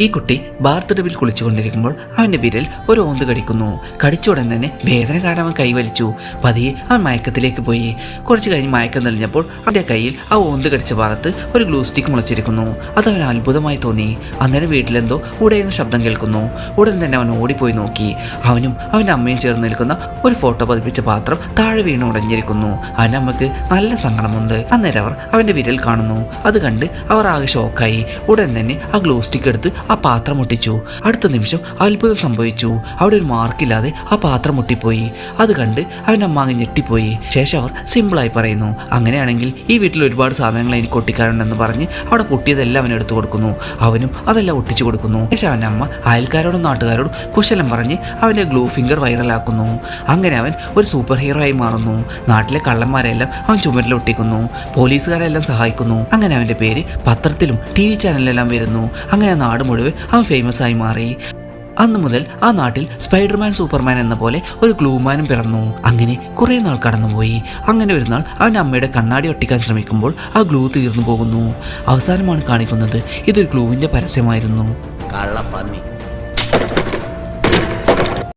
ഈ കുട്ടി ബാർത്തടവിൽ കുളിച്ചുകൊണ്ടിരിക്കുമ്പോൾ അവന്റെ വിരൽ ഒരു ഓന്ത് കടിക്കുന്നു. കടിച്ച ഉടൻ തന്നെ വേദന കാരണം അവൻ കൈവലിച്ചു. പതിയെ അവൻ മയക്കത്തിലേക്ക് പോയി. കുറച്ച് കഴിഞ്ഞ് മയക്കം തെളിഞ്ഞപ്പോൾ അവന്റെ കയ്യിൽ ആ ഓന്ത് കടിച്ച ഭാഗത്ത് ഒരു ഗ്ലൂ സ്റ്റിക്ക് മുളച്ചിരിക്കുന്നു. അത് അവൻ അത്ഭുതമായി തോന്നി. അന്നേരം വീട്ടിലെന്തോ ഉടയുന്ന ശബ്ദം കേൾക്കുന്നു. ഉടൻ തന്നെ അവൻ ഓടിപ്പോയി നോക്കി. അവനും അവന്റെ അമ്മയും ചേർന്ന് നിൽക്കുന്ന ഒരു ഫോട്ടോ പതിപ്പിച്ച പാത്രം താഴെ വീണ് ഉടഞ്ഞിരിക്കുന്നു. അവന്റെ അമ്മയ്ക്ക് നല്ല സങ്കടമുണ്ട്. അന്നേരം അവർ അവന്റെ വിരൽ കാണുന്നു. അത് കണ്ട് അവർ ആകെ ഷോക്കായി. ഉടൻ തന്നെ ആ ഗ്ലൂ സ്റ്റിക്ക് എടുത്ത് ആ പാത്രം മുട്ടിച്ചു. അടുത്ത നിമിഷം അത്ഭുതം സംഭവിച്ചു. അവിടെ ഒരു മാർക്കില്ലാതെ ആ പാത്രം മുട്ടിപ്പോയി. അത് കണ്ട് അവന്റെ അമ്മ അങ്ങ് ഞെട്ടിപ്പോയി. ശേഷം അവർ സിമ്പിളായി പറയുന്നു അങ്ങനെയാണെങ്കിൽ ഈ വീട്ടിൽ ഒരുപാട് സാധനങ്ങൾ എനിക്ക് ഒട്ടിക്കാറുണ്ടെന്ന് പറഞ്ഞ് അവിടെ പൊട്ടിയതെല്ലാം അവൻ എടുത്തു കൊടുക്കുന്നു. അവനും അതെല്ലാം ഒട്ടിച്ചു കൊടുക്കുന്നു. ശേഷം അവന്റെ അമ്മ അയൽക്കാരോടും നാട്ടുകാരോടും കുശലം പറഞ്ഞ് അവന്റെ ഗ്ലൂ ഫിംഗർ വൈറലാക്കുന്നു. അങ്ങനെ അവൻ ഒരു സൂപ്പർ ഹീറോ ആയി മാറുന്നു. നാട്ടിലെ കള്ളന്മാരെല്ലാം അവൻ ചുമരിൽ ഒട്ടിക്കുന്നു. പോലീസുകാരെല്ലാം സഹായിക്കുന്നു. അങ്ങനെ അവന്റെ പേര് പത്രത്തിലും ടി വി ചാനലിലെല്ലാം വരുന്നു. അങ്ങനെ നാട് മുഴുവൻ അവൻ ഫേമസ് ആയി മാറി. അന്ന് മുതൽ ആ നാട്ടിൽ സ്പൈഡർമാൻ സൂപ്പർമാൻ എന്ന പോലെ ഒരു ഗ്ലൂമാനും പിറന്നു. അങ്ങനെ കുറേ നാൾ കടന്നുപോയി. അങ്ങനെ ഒരു നാൾ അവന്റെ അമ്മയുടെ കണ്ണാടി ഒട്ടിക്കാൻ ശ്രമിക്കുമ്പോൾ ആ ഗ്ലൂ തീർന്നു പോകുന്നു. അവസാനമാണ് കാണിക്കുന്നത് ഇതൊരു ഗ്ലൂവിന്റെ പരസ്യമായിരുന്നു. കള്ളപ്പന്നി.